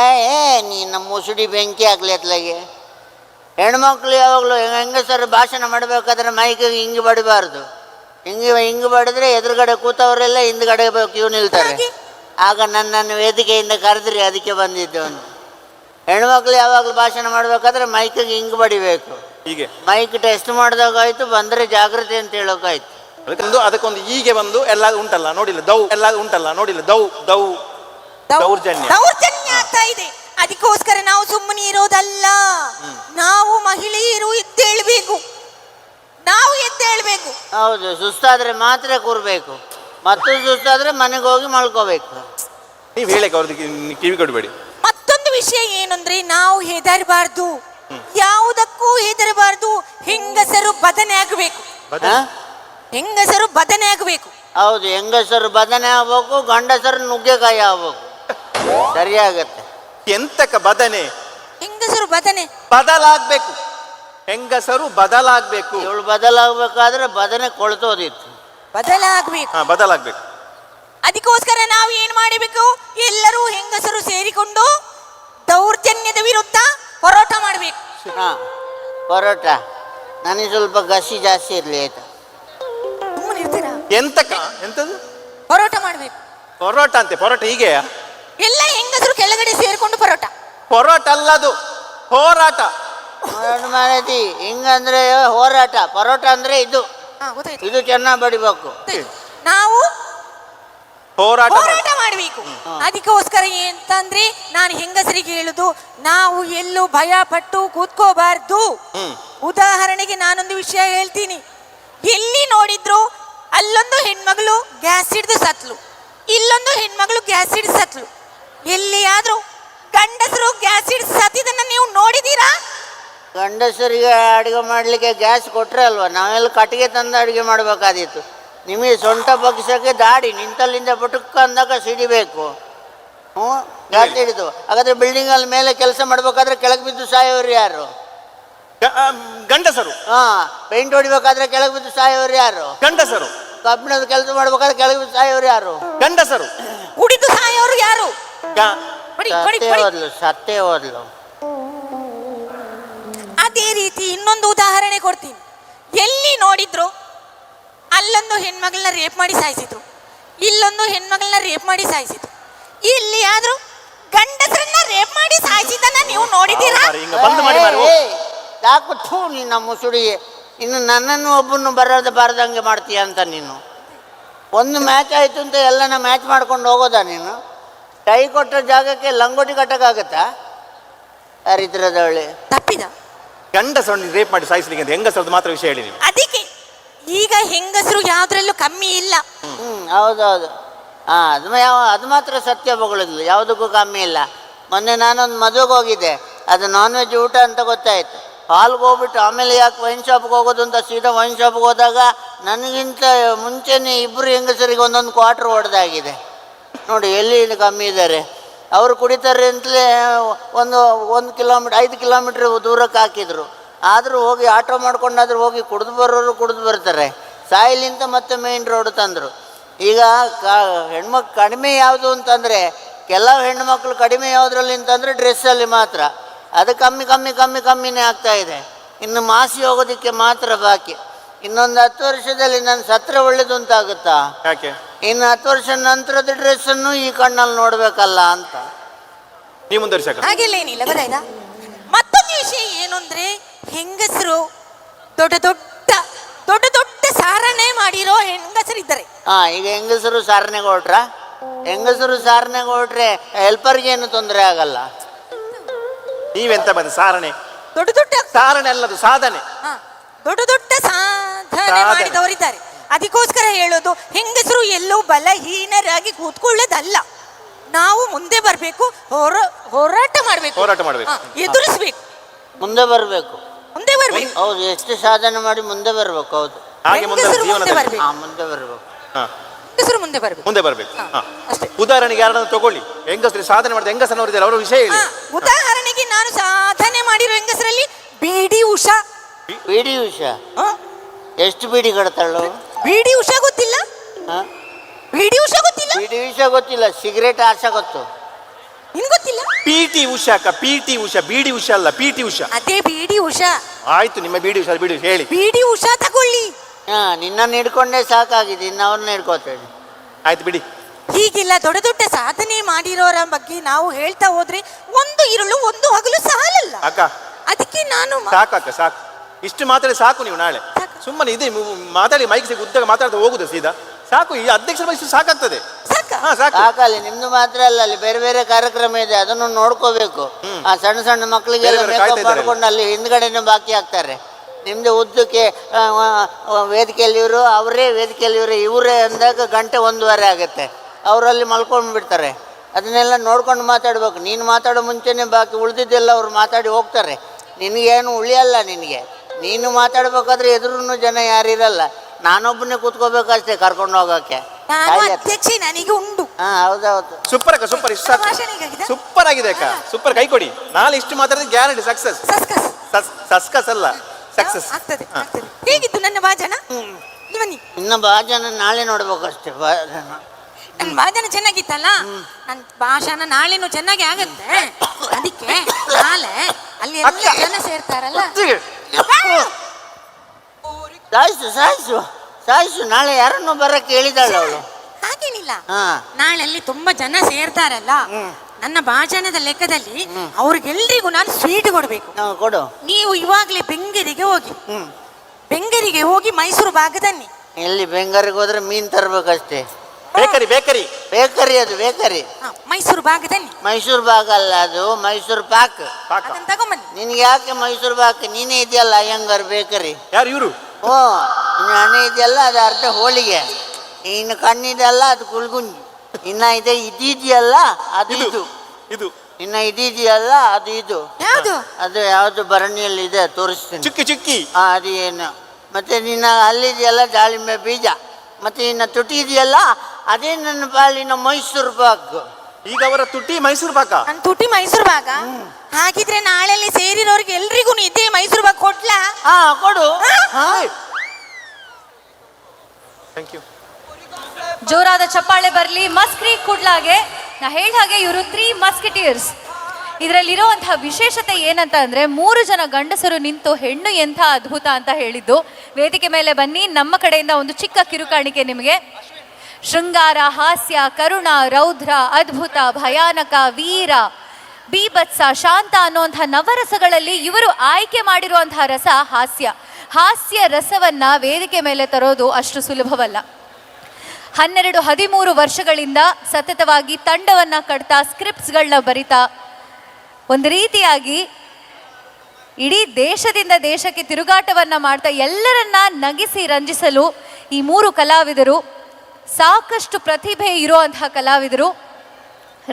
ಏ ಏ ನೀನು ಮುಸುಡಿ ಬೆಂಕಿ ಆಗ್ಲಿ ಅತ್ಲಾಗೆ. ಹೆಣ್ಮಕ್ಳು ಯಾವಾಗಲೂ ಹೆಂಗಸರು ಭಾಷಣ ಮಾಡಬೇಕಾದ್ರೆ ಮೈಕಿಗೆ ಹಿಂಗೆ ಬಡಿಬಾರ್ದು. ಹಿಂಗೆ ಹಿಂಗೆ ಬಡಿದ್ರೆ ಎದುರುಗಡೆ ಕೂತವರೆಲ್ಲ ಹಿಂದ್ಗಡೆ ಕ್ಯೂ ನಿಲ್ತಾರೆ? ಆಗ ನನ್ನನ್ನು ವೇದಿಕೆಯಿಂದ ಕರೆದ್ರಿ ಅದಕ್ಕೆ ಬಂದಿದ್ದು ಅವನು. ಹೆಣ್ಮಕ್ಳು ಯಾವಾಗಲೂ ಭಾಷಣ ಮಾಡಬೇಕಾದ್ರೆ ಮೈಕಿಗೆ ಹಿಂಗೆ ಬಡಿಬೇಕು. ಹೀಗೆ. ಮೈಕ್ ಟೆಸ್ಟ್ ಮಾಡಿದಾಗಾಯ್ತು ಬಂದರೆ ಜಾಗೃತಿ ಅಂತ ಹೇಳೋಕಾಯ್ತು. ಅದಕ್ಕೊಂದು ಅದಕ್ಕೊಂದು ಹೀಗೆ ಬಂದು ಎಲ್ಲ ಉಂಟಲ್ಲ ನೋಡಿಲ್ಲ ದೌ ಎಲ್ಲ ಉಂಟಲ್ಲ ನೋಡಿಲ್ಲ ದೌ ದೌ ದೌ- ದೌರ್ಜನ್ಯ. ದೌರ್ಜನ್ಯ ಆಗ್ತಾ ಇದೆ. ಅದಕ್ಕೋಸ್ಕರ ನಾವು ಸುಮ್ಮನೆ ಇರೋದಲ್ಲ. ಹೌದು ಸುಸ್ತಾದ್ರೆ ಮಾತ್ರ ಕೂರ್ಬೇಕು. ಮತ್ತು ಸುಸ್ತಾದ್ರೆ ಮನೆಗೆ ಹೋಗಿ ಮಲ್ಕೋಬೇಕು. ನೀವು ಹೇಳಕ್ಕೆ ಅವ್ರದ್ದು ಕಿವಿ ಕೊಡಬೇಡಿ. ಮತ್ತೊಂದು ವಿಷಯ ಏನಂದ್ರೆ ನಾವು ಹೆದರಬಾರ್ದು. ಯಾವುದಕ್ಕೂ ಹೆದರಬಾರ್ದು. ಹೆಂಗಸರು ಬದನೆ ಆಗಬೇಕು? ಹೆಂಗಸರು ಬದನೆ ಆಗಬೇಕು. ಹೌದು ಹೆಂಗಸರು ಬದನೆ ಆಗ್ಬೇಕು ಗಂಡಸರು ನುಗ್ಗೆಕಾಯಿ ಆಗ್ಬೇಕು. ಸರಿಯಾಗತ್ತೆ. ಎಂತಕ ಬದನೆ? ಹೆಂಗಸರು ಬದನೆ? ಬದಲಾಗ್ಬೇಕು. ಹೆಂಗಸರು ಬದಲಾಗಬೇಕು. ಇವಳು ಬದಲಾಗಬೇಕಾದ್ರೆ ಬದನೆ ಕೊಳ್ತೋದಿತ್ತು ಬದಲಾಗಬೇಕು. ಹಾ ಬದಲಾಗಬೇಕು. ಅದಕ್ಕೋಸ್ಕರ ನಾವು ಏನು ಮಾಡಬೇಕು? ಎಲ್ಲರೂ ಹೆಂಗಸರು ಸೇರಿಕೊಂಡು ದೌರ್ಜನ್ಯದ ವಿರುದ್ಧ ಹೋರಾಟ ಮಾಡಬೇಕು. ಹಾ ಪರೋಟ ನನಗೆ ಸ್ವಲ್ಪ ಗಸಿ ಜಾಸ್ತಿ ಇರಲಿ ಆಯ್ತಾ? ಸುಮ್ಮನೆ ಇರ್ತೀರಾ? ಎಂತಕ ಎಂತದು? ಹೋರಾಟ ಮಾಡಬೇಕು. ಪರೋಟ ಅಂತೆ ಪರೋಟ ಹೀಗೆ? ಎಲ್ಲ ಹೆಂಗಸರು ಕೆಳಗಡೆ ಸೇರಿಕೊಂಡು ಪರೋಟ. ಪರೋಟ ಅಲ್ಲದು ಹೋರಾಟ. ನೋಡು ಮಾಡೈತಿ ಹಿಂಗಂದ್ರೆ ಹೋರಾಟ ಪರೋಟ ಅಂದ್ರೆ ಇದು. ಹಾ, ಗೊತ್ತಾಯ್ತು. ಇದು ಚೆನ್ನಾಗಿ ಬಡಿಬೇಕು. ಗೊತ್ತಾಯ್ತು. ನಾವು ಹೋರಾಟ. ಹೋರಾಟ ಮಾಡಬೇಕು. ಅದಕ್ಕೋಸ್ಕರ ಅಂತಂದ್ರೆ ನಾನು ಹೆಂಗಸರಿಗೆ ಹೇಳುದು ನಾವು ಎಲ್ಲೂ ಭಯ ಪಟ್ಟು ಕೂತ್ಕೋಬಾರ್ದು ಉದಾಹರಣೆಗೆ ನಾನೊಂದು ವಿಷಯ ಹೇಳ್ತೀನಿ. ಎಲ್ಲಿ ನೋಡಿದ್ರು ಅಲ್ಲೊಂದು ಹೆಣ್ಮಗಳು ಗ್ಯಾಸ್ ಹಿಡಿದು ಸತ್ಲು. ಇಲ್ಲೊಂದು ಹೆಣ್ಮಗಳು ಗ್ಯಾಸ್ ಹಿಡಿದು ಸತ್ಲು. ಎಲ್ಲಿಯಾದ್ರೂ ಗಂಡಸರು ಗ್ಯಾಸ್ ಹಿಡಿದು ಸತ್ತಿದ್ದನ್ನ ನೀವು ನೋಡಿದೀರಾ ಗಂಡಸರಿಗೆ ಅಡುಗೆ ಮಾಡಲಿಕ್ಕೆ ಗ್ಯಾಸ್ ಕೊಟ್ಟರೆ ಅಲ್ವಾ? ನಾವೆಲ್ಲ ಕಟ್ಟಿಗೆ ತಂದು ಅಡುಗೆ ಮಾಡಬೇಕಾದಿತ್ತು ನಿಮಗೆ ಸೊಂಟ ಬಗ್ಸೋಕ್ಕೆ ದಾಡಿ ನಿಂತಲ್ಲಿಂದ ಪುಟುಕ್ ಅಂದಾಗ ಸಿಡಿಬೇಕು. ಹ್ಞೂ? ಗ್ಯಾಸ್ ಹಿಡಿದು ಹಾಗಾದ್ರೆ ಬಿಲ್ಡಿಂಗಲ್ಲಿ ಮೇಲೆ ಕೆಲಸ ಮಾಡಬೇಕಾದ್ರೆ ಕೆಳಗೆ ಬಿದ್ದು ಸಾಯೋರು ಯಾರು? ಗಂಡಸರು. ಹಾಂ ಪೇಂಟ್ ಹೊಡಿಬೇಕಾದ್ರೆ ಕೆಳಗೆ ಬಿದ್ದು ಸಾಯೋರು ಯಾರು? ಗಂಡಸರು. ಕಬ್ಬಿಣದ ಕೆಲಸ ಮಾಡ್ಬೇಕಾದ್ರೆ ಕೆಳಗೆ ಬಿದ್ದು ಸಾಯೋರು ಯಾರು? ಗಂಡಸರು. ಕುಡಿದು ಸಾಯೋರು ಯಾರು? ಗ- ಬಡಿ, ಬಡಿ, ಸತ್ತೇ ಬಡಿ. ಹೋದ್ಲು ಸತ್ತೇ ಹೋದ್ಲು. ರೀತಿ ಇನ್ನೊಂದು ಉದಾಹರಣೆ ಕೊಡ್ತೀನಿ. ಎಲ್ಲಿ ನೋಡಿದ್ರು ಅಲ್ಲೊಂದು ಹೆಣ್ಮಗಳನ್ನ ರೇಪ್ ಮಾಡಿ ಸಾಯಿಸಿದ್ರು. ಇಲ್ಲೊಂದು ಹೆಣ್ಮಗಳನ್ನ ರೇಪ್ ಮಾಡಿ ಸಾಯಿಸಿದ್ರು. ಇಲ್ಲಿ ಆದ್ರೂ ಗಂಡಸರನ್ನ ರೇಪ್ ಮಾಡಿ ಸಾಯಿಸಿದನ್ನ ನೀವು ನೋಡಿದ್ದೀರಾ? ಯಾಕೋ ಥೂ ನಿನ್ನ ಮುಸುಡಿ ಇನ್ನು ನನ್ನನ್ನು ಒಬ್ಬನ್ನು ಬರದ ಬಾರದಂಗೆ ಮಾಡ್ತೀಯ ಅಂತ ನೀನು. ಒಂದು ಮ್ಯಾಚ್ ಆಯ್ತು ಅಂತ ಎಲ್ಲನ ಮ್ಯಾಚ್ ಮಾಡ್ಕೊಂಡು ಹೋಗೋದಾ ನೀನು? ಟೈ ಕೊಟ್ಟ ಜಾಗಕ್ಕೆ ಲಂಗೋಟಿ ಕಟ್ಟಕ್ಕಾಗತ್ತಾ? ಯಾರಿದ್ರದವಳಿ ತಪ್ಪಿದ. ಗಂಡಸರನ್ನು ರೇಪ್ ಮಾಡಿ ಸಾಯಿಸಲಿಕ್ಕೆ ಅಂತ ಹೆಂಗಸರದ್ದು ಮಾತ್ರ ವಿಷಯ ಹೇಳಿ ನೀವು. ಅದಕ್ಕೆ ಈಗ ಹೆಂಗಸರು ಯಾವ್ದ್ರಲ್ಲೂ ಕಮ್ಮಿ ಇಲ್ಲ. ಹ್ಞೂ ಹೌದೌದು. ಹಾ ಅದು ಮಾ- ಯಾವ ಅದು ಮಾತ್ರ ಸತ್ಯ ಬಗಳಿದ್ಲು ಯಾವುದಕ್ಕೂ ಕಮ್ಮಿ ಇಲ್ಲ. ಮೊನ್ನೆ ನಾನೊಂದು ಮದುವೆಗೆ ಹೋಗಿದ್ದೆ. ಅದು ನಾನ್ ವೆಜ್ ಊಟ ಅಂತ ಗೊತ್ತಾಯ್ತು. ಹಾಲ್ಗೆ ಹೋಗ್ಬಿಟ್ಟು ಆಮೇಲೆ ಯಾಕೆ ವೈನ್ ಶಾಪ್ಗೆ ಹೋಗೋದು ಅಂತ ಸೀದಾ ವೈನ್ ಶಾಪ್ಗೆ ಹೋದಾಗ ನನಗಿಂತ ಮುಂಚೆನೇ ಇಬ್ಬರು ಹೆಂಗಸರಿಗೆ ಒಂದೊಂದು ಕ್ವಾರ್ಟರ್ ಹೊಡೆದಾಗಿದೆ. ನೋಡಿ ಎಲ್ಲಿ ಇಲ್ಲಿ ಕಮ್ಮಿ ಇದ್ದಾರೆ? ಅವರು ಕುಡಿತಾರೆ ಅಂತಲೇ ಒಂದು ಒಂದು ಕಿಲೋಮೀಟ್ರ್ ಐದು ಕಿಲೋಮೀಟ್ರ್ ದೂರಕ್ಕೆ ಹಾಕಿದರು. ಆದರೂ ಹೋಗಿ ಆಟೋ ಮಾಡ್ಕೊಂಡಾದ್ರೂ ಹೋಗಿ ಕುಡಿದು ಬರೋರು ಕುಡಿದು ಬರ್ತಾರೆ. ಸಾಯಿಲಿಂದ ಮತ್ತೆ ಮೇನ್ ರೋಡ್ ತಂದರು. ಈಗ ಕ ಹೆಣ್ಮಕ್ಳು ಕಡಿಮೆ ಯಾವುದು ಅಂತಂದರೆ, ಕೆಲವು ಹೆಣ್ಮಕ್ಳು ಕಡಿಮೆ ಯಾವುದ್ರಲ್ಲಿ ಅಂತಂದರೆ ಡ್ರೆಸ್ಸಲ್ಲಿ ಮಾತ್ರ. ಅದು ಕಮ್ಮಿ ಕಮ್ಮಿ ಕಮ್ಮಿ, ಕಮ್ಮಿನೇ ಆಗ್ತಾ ಇದೆ. ಇನ್ನು ಮಾಸಿ ಹೋಗೋದಕ್ಕೆ ಮಾತ್ರ ಬಾಕಿ. ಇನ್ನೊಂದು ಹತ್ತು ವರ್ಷದಲ್ಲಿ ನಾನು ಸತ್ರ ಒಳ್ಳೇದು ಅಂತಾಗುತ್ತಾ ಯಾಕೆ? ಇನ್ನು ಹತ್ತು ವರ್ಷ ನಂತರದ ಡ್ರೆಸ್ಸನ್ನು ಈ ಕಣ್ಣಲ್ಲಿ ನೋಡಬೇಕಲ್ಲ ಅಂತ. ನೀವು ಮುಂದುವರಿಸಕ ಹಾಗೆಲ್ಲ ಏನಿಲ್ಲ ಗೊತ್ತಾಯ್ತಾ? ಮತ್ತೊಂದು ವಿಷಯ ಏನು ಅಂದ್ರೆ ಹೆಂಗಸರು ದೊಡ್ಡ ದೊಡ್ಡ ದೊಡ್ಡ ದೊಡ್ಡ ಸಾರಣೆ ಮಾಡಿರೋ ಹೆಂಗಸರಿದ್ದಾರೆ ಹಾ ಈಗ ಹೆಂಗಸರು ಸಾರನೆಗೆ ಕೊಟ್ರ? ಹೆಂಗಸರು ಸಾರನೆಗೆ ಹೆಲ್ಪರ್ ಹೆಲ್ಪರ್ಗೆ ಏನು ತೊಂದರೆ ಆಗಲ್ಲ. ನೀವೆಂತ ಬಂದ ಸಾರಣೆ? ದೊಡ್ಡ ದೊಡ್ಡ ಸಾರಣೆ ಅಲ್ಲದು ಸಾಧನೆ. ಹಾ, ದೊಡ್ಡ ದೊಡ್ಡ ಸಾಧನೆ ಸಾಧನೆ. ಮಾಡಿದವರಿದ್ದಾರೆ. ಅದಕ್ಕೋಸ್ಕರ ಹೇಳೋದು ಹೆಂಗಸರು ಎಲ್ಲೂ ಬಲಹೀನರಾಗಿ ಕೂತ್ಕೊಳ್ಳೋದಲ್ಲ. ನಾವು ಮುಂದೆ ಬರಬೇಕು ಹೋರ ಹೋರಾಟ ಮಾಡಬೇಕು. ಹೋರಾಟ ಮಾಡ್ಬೇಕು. ಎದುರಿಸ್ಬೇಕು. ಮುಂದೆ ಬರಬೇಕು. ಮುಂದೆ ಬರಬೇಕು. ಹೌದು ಎಷ್ಟು ಸಾಧನೆ ಮಾಡಿ ಮುಂದೆ ಬರಬೇಕು ಹೌದು. ಹಾಗೆ ಮುಂದೆ ಹೆಂಗಸರು ಮುಂದೆ ಜೀವನದಲ್ಲಿ ಬರ್ಬೇಕು. ಹಾಂ ಮುಂದೆ ಬರಬೇಕು. ಹಾ, ಹೆಂಗಸರು ಮುಂದೆ ಬರಬೇಕು. ಮುಂದೆ ಬರಬೇಕು. ಹಾ, ಅಷ್ಟೇ. ಉದಾಹರಣೆಗೆ ಯಾರನ್ನ ತಗೊಳ್ಳಿ. ಹೆಂಗಸರು ಸಾಧನೆ ಮಾಡಿದ ಹೆಂಗಸನವರಿದ್ದಾರೆ ಅವರ ವಿಷಯ ಹೇಳಿ. ಉದಾಹರಣೆಗೆ ನಾನು ಸಾಧನೆ ಮಾಡಿರೋ ಹೆಂಗಸರಲ್ಲಿ ಬಿಡಿ ಉಷಾ. ಬಿಡಿ ಉಷಾ? ಎಷ್ಟು ಬೀಡಿ ಕಡ್ತಾಳು ಬಿಡಿ ಉಷಾ ಗೊತ್ತಿಲ್ಲ? ಹಾಂ? ಬಿಡಿ ಉಷಾ ಗೊತ್ತಿಲ್ಲ? ಬಿಡಿ ಉಷಾ ಗೊತ್ತಿಲ್ಲ ಸಿಗರೇಟ್ ಆಸೆ ಗೊತ್ತು. ನಿನ್ ಗೊತ್ತಿಲ್ಲ? ಪಿ ಟಿ ಉಷಾ ಅಕ್ಕ ಪಿ ಟಿ ಉಷಾ ಬಿಡಿ ಉಷಾ ಅಲ್ಲ ಪಿ ಟಿ ಉಷಾ. ಅದೇ ಬಿಡಿ ಉಷಾ ಆಯ್ತು ನಿಮ್ಮ ಬಿಡಿ ಉಷಾ ಬಿಡಿ ಉಷಾ ಹೇಳಿ. ಬಿಡಿ ಉಷಾ ತಗೊಳ್ಳಿ. ಹಾ ನಿನ್ನನ್ನು ಹಿಡ್ಕೊಂಡೇ ಸಾಕಾಗಿದೆ ಇನ್ನು ಅವ್ರನ್ನ ಹಿಡ್ಕೋತೇನೆ ಆಯ್ತು ಬಿಡಿ. ಹೀಗಿಲ್ಲ ದೊಡ್ಡ ದೊಡ್ಡ ಸಾಧನೆ ಮಾಡಿರೋರ ಬಗ್ಗೆ ನಾವು ಹೇಳ್ತಾ ಹೋದ್ರೆ ಒಂದು ಇರುಳು ಒಂದು ಹಗಲು ಸಾಲಲ್ಲ. ಅಕ್ಕ ಅದಕ್ಕೆ ನಾನು ಮ- ಸಾಕು ಅಕ್ಕ ಸಾಕು. ಇಷ್ಟು ಮಾತ್ರ ಸಾಕು ನೀವು ನಾಳೆ. ಸುಮ್ಮನೆ ಇದೆ ಮಾತಾಡಿ ಮೈಕ್ ಸಿಗ ಉದ್ದಾಗ ಮಾತಾಡ್ತಾ ಹೋಗುದು ಸೀದಾ. ಸಾಕು ಈ ಅಧ್ಯಕ್ಷರ ಮೈಸೂರು ಸಾಕಾಗ್ತದೆ. ಸಾಕು. ಹಾ ಸಾಕು. ಸಾಕಲ್ಲಿ ನಿಮ್ದು ಮಾತ್ರ ಅಲ್ಲ ಅಲ್ಲಿ ಬೇರೆ ಬೇರೆ ಕಾರ್ಯಕ್ರಮ ಇದೆ ಅದನ್ನು ನೋಡ್ಕೋಬೇಕು. ಆ ಸಣ್ಣ ಸಣ್ಣ ಮಕ್ಕಳಿಗೆಲ್ಲ ಬೇರೆ ಬೇರೆ ಕಾಯ್ತಾ ಮೇಕಪ್ ಇದ್ದಾರೆ. ಮಾಡ್ಕೊಂಡು ಅಲ್ಲಿ ಹಿಂದ್ಗಡೆನೇ ಬಾಕಿ ಆಗ್ತಾರೆ ನಿಮ್ದು ಉದ್ದಕ್ಕೆ ಆ, ಆ, ಆ, ವೇದಿಕೆಯಲ್ಲಿ ಇವರು ಅವರೇ ವೇದಿಕೆಯಲ್ಲಿ ಇವರು ಇವರೇ ಅಂದಾಗ ಗಂಟೆ ಒಂದೂವರೆ ಆಗುತ್ತೆ. ಅವರಲ್ಲಿ ಮಲ್ಕೊಂಡು ಬಿಡ್ತಾರೆ ಅದನ್ನೆಲ್ಲ ನೋಡ್ಕೊಂಡು ಮಾತಾಡ್ಬೇಕು. ನೀನು ಮಾತಾಡೋ ಮುಂಚೆನೇ ಬಾಕಿ ಉಳಿದಿದ್ದೆಲ್ಲ ಅವ್ರು ಮಾತಾಡಿ ಹೋಗ್ತಾರೆ. ನಿನಗೇನು ಉಳಿಯಲ್ಲ ನಿನಗೆ. ನೀನು ಮಾತಾಡ್ಬೇಕಾದ್ರೆ ಎದುರು ಜನ ಯಾರಿರಲ್ಲ. ನಾನೊಬ್ಬನೇ ಕೂತ್ಕೋಬೇಕಷ್ಟೇ ಕರ್ಕೊಂಡು ಹೋಗೋಕೆ. ನಾನು ಅಧ್ಯಕ್ಷೆ ನನಗೆ ಉಂಟು. ಹಾಂ ಹೌದೌದು. ಸೂಪರ್ ಅಕ್ಕ ಸೂಪರ್. ಇಷ್ಟ ಭಾಷಣ ಹೇಗಾಗಿದೆ? ಸೂಪರ್ ಆಗಿದೆ ಅಕ್ಕ. ಸೂಪರ್. ಕೈ ಕೊಡಿ. ನಾಳೆ ಇಷ್ಟು ಮಾತಾಡಿದ್ರೆ ಗ್ಯಾರಂಟಿ ಸಕ್ಸಸ್ ಸಸ್ಕಸ್ ಸಸ್ಕಸ್ ಅಲ್ಲ. ಸಕ್ಸಸ್ ಆಗ್ತದೆ ಆಗ್ತದೆ. ಹೇಗಿತ್ತು ನನ್ನ ಭಾಜನ? ಬನ್ನಿ. ಇನ್ನು ಭಾಜನ ನಾಳೆ ನೋಡ್ಬೇಕಷ್ಟೇ ಭಾಜನ. ನನ್ನ ಭಾಜನ ಚೆನ್ನಾಗಿತ್ತಲ್ಲ? ನನ್ನ ಭಾಷಣ ನಾಳೆನೂ ಚೆನ್ನಾಗಿ ಆಗತ್ತೆ. ಅದಕ್ಕೆ ನಾಳೆ ಅಲ್ಲಿ ಎಲ್ಲ ಜನ ಸೇರ್ತಾರಲ್ಲ. ಸಾಯಿಸು ಸಾಯಿಸು. ಸಾಯಿಸು ನಾಳೆ ಯಾರನ್ನು ಬರಕ್ಕೆ ಹೇಳಿದಾಳೆ ಅವಳು. ಹಾಗೇನಿಲ್ಲ. ಹಾ. ನಾಳೆ ಅಲ್ಲಿ ತುಂಬಾ ಜನ ಸೇರ್ತಾರಲ್ಲ? ನನ್ನ ಭಾಷಣದ ಲೆಕ್ಕದಲ್ಲಿ ಅವ್ರಿಗೆಲ್ರಿಗೂ ನಾನು ಸ್ವೀಟ್ ಕೊಡ್ಬೇಕು. ನಾವು ಕೊಡು. ನೀವು ಇವಾಗಲೇ ಬೆಂಗರಿಗೆ ಹೋಗಿ. ಬೆಂಗರಿಗೆ ಹೋಗಿ ಮೈಸೂರು ಭಾಗದಲ್ಲಿ. ಎಲ್ಲಿ ಬೆಂಗಾರಿಗೆ ಹೋದ್ರೆ ಮೀನ್ ತರ್ಬೇಕಷ್ಟೇ. Bakery bakery. ಬೇಕರಿ ಅದು ಬೇಕರಿ. ಹಾ, ಮೈಸೂರು ಭಾಗದನ್ನಿ ಮೈಸೂರು ಭಾಗ ಅಲ್ಲ ಅದು ಮೈಸೂರು ಪಾಕ್. ಪಾಕ. ಅದನ್ನ ತಗೊಂಬನ್ನಿ. ನಿನ್ಗೆ ಯಾಕೆ ಮೈಸೂರು ಪಾಕ್? ನೀನೇ ಇದೆಯಲ್ಲ ಅಯ್ಯಂಗಾರ್ ಬೇಕರಿ. ಯಾರು ಇವರು? ಓ ಇನ್ನು ಹಣೆ ಇದೆಯಲ್ಲ ಅದು ಅರ್ಧ ಹೋಳಿಗೆ. ಇನ್ನು ಕಣ್ಣಿದೆಯಲ್ಲ ಅದು ಕುಲ್ಗುಂಜಿ ಇನ್ನ ಇದೆ ಇದಿದೆಯಲ್ಲ ಅದು ಇದು ಇದು. ಇನ್ನ ಇದಿದೆಯಲ್ಲ ಅದು ಇದು. ಯಾವುದು? ಅದು ಯಾವುದು ಭರಣಿಯಲ್ಲಿ ಇದೆ ತೋರಿಸ್ತೀನಿ. ಚುಕ್ಕಿ ಚುಕ್ಕಿ. ಆ, ಅದು ಏನು. ಮತ್ತೆ ನಿನ್ನ ಅಲ್ಲಿದೆಯಲ್ಲ ದಾಳಿಂಬೆ ಬೀಜ. ಮತ್ತೆ ಇನ್ನು ತುಟಿ ಇದೆಯಲ್ಲ ಅದೇ ನನ್ನ ಪಾಲಿನ ಮೈಸೂರು ಪಾಕ್ ಈಗ ಅವರ ತುಟಿ ಮೈಸೂರು ಪಾಕ ನನ್ನ ತುಟಿ ಮೈಸೂರು ಭಾಗ ಹಾಗಿದ್ರೆ ನಾಳೆಲ್ಲಿ ಸೇರಿರೋರಿಗೆ ಎಲ್ರಿಗೂ ಇದೇ ಮೈಸೂರು ಭಾಗ ಕೊಡ್ಲಾ ಹಾ ಕೊಡು. ಥ್ಯಾಂಕ್ ಯು ಜೋರಾದ ಚಪ್ಪಾಳೆ ಬರಲಿ ಮಸ್ಕ್ರಿ ಕುಡ್ಲಾಗೆ. ನಾ ಹೇಳ ಹಾಗೆ ಇವರು ತ್ರೀ ಮಸ್ಕಿಟಿಯರ್ಸ್ ಇದರಲ್ಲಿರುವಂತಹ ವಿಶೇಷತೆ ಏನಂತ ಅಂದ್ರೆ ಮೂರು ಜನ ಗಂಡಸರು ನಿಂತು ಹೆಣ್ಣು ಎಂಥ ಅದ್ಭುತ ಅಂತ ಹೇಳಿದ್ದು. ವೇದಿಕೆ ಮೇಲೆ ಬನ್ನಿ, ನಮ್ಮ ಕಡೆಯಿಂದ ಒಂದು ಚಿಕ್ಕ ಕಿರುಕಾಣಿಕೆ ನಿಮಗೆ. ಶೃಂಗಾರ, ಹಾಸ್ಯ, ಕರುಣ, ರೌದ್ರ, ಅದ್ಭುತ, ಭಯಾನಕ, ವೀರ, ಬೀಭತ್ಸ, ಶಾಂತ ಅನ್ನುವಂತಹ ನವರಸಗಳಲ್ಲಿ ಇವರು ಆಯ್ಕೆ ಮಾಡಿರುವಂತಹ ರಸ ಹಾಸ್ಯ. ಹಾಸ್ಯ ರಸವನ್ನ ವೇದಿಕೆ ಮೇಲೆ ತರೋದು ಅಷ್ಟು ಸುಲಭವಲ್ಲ. ಹನ್ನೆರಡು ಹದಿಮೂರು ವರ್ಷಗಳಿಂದ ಸತತವಾಗಿ ತಂಡವನ್ನ ಕಟ್ತಾ ಸ್ಕ್ರಿಪ್ಟ್ಸ್ಗಳನ್ನ ಬರಿತಾ ಒಂದು ರೀತಿಯಾಗಿ ಇಡೀ ದೇಶದಿಂದ ದೇಶಕ್ಕೆ ತಿರುಗಾಟವನ್ನು ಮಾಡ್ತಾ ಎಲ್ಲರನ್ನ ನಗಿಸಿ ರಂಜಿಸಲು ಈ ಮೂರು ಕಲಾವಿದರು ಸಾಕಷ್ಟು ಪ್ರತಿಭೆ ಇರುವಂತಹ ಕಲಾವಿದರು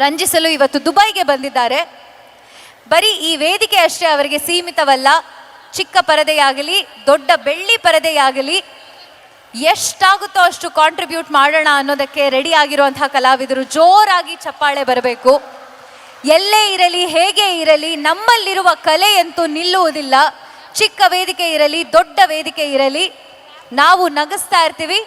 ರಂಜಿಸಲು ಇವತ್ತು ದುಬೈಗೆ ಬಂದಿದ್ದಾರೆ. ಬರೀ ಈ ವೇದಿಕೆ ಅಷ್ಟೇ ಅವರಿಗೆ ಸೀಮಿತವಲ್ಲ. ಚಿಕ್ಕ ಪರದೆಯಾಗಲಿ, ದೊಡ್ಡ ಬೆಳ್ಳಿ ಪರದೆಯಾಗಲಿ ಎಷ್ಟಾಗುತ್ತೋ ಅಷ್ಟು ಕಾಂಟ್ರಿಬ್ಯೂಟ್ ಮಾಡೋಣ ಅನ್ನೋದಕ್ಕೆ ರೆಡಿ ಆಗಿರುವಂತಹ ಕಲಾವಿದರು. ಜೋರಾಗಿ ಚಪ್ಪಾಳೆ ಬರಬೇಕು. ಎಲ್ಲೇ ಇರಲಿ, ಹೇಗೆ ಇರಲಿ, ನಮ್ಮಲ್ಲಿರುವ ಕಲೆಯಂತೂ ನಿಲ್ಲುವುದಿಲ್ಲ. ಚಿಕ್ಕ ವೇದಿಕೆ ಇರಲಿ, ದೊಡ್ಡ ವೇದಿಕೆ ಇರಲಿ, ನಾವು ನಗಿಸ್ತಾ ಇರ್ತೀವಿ.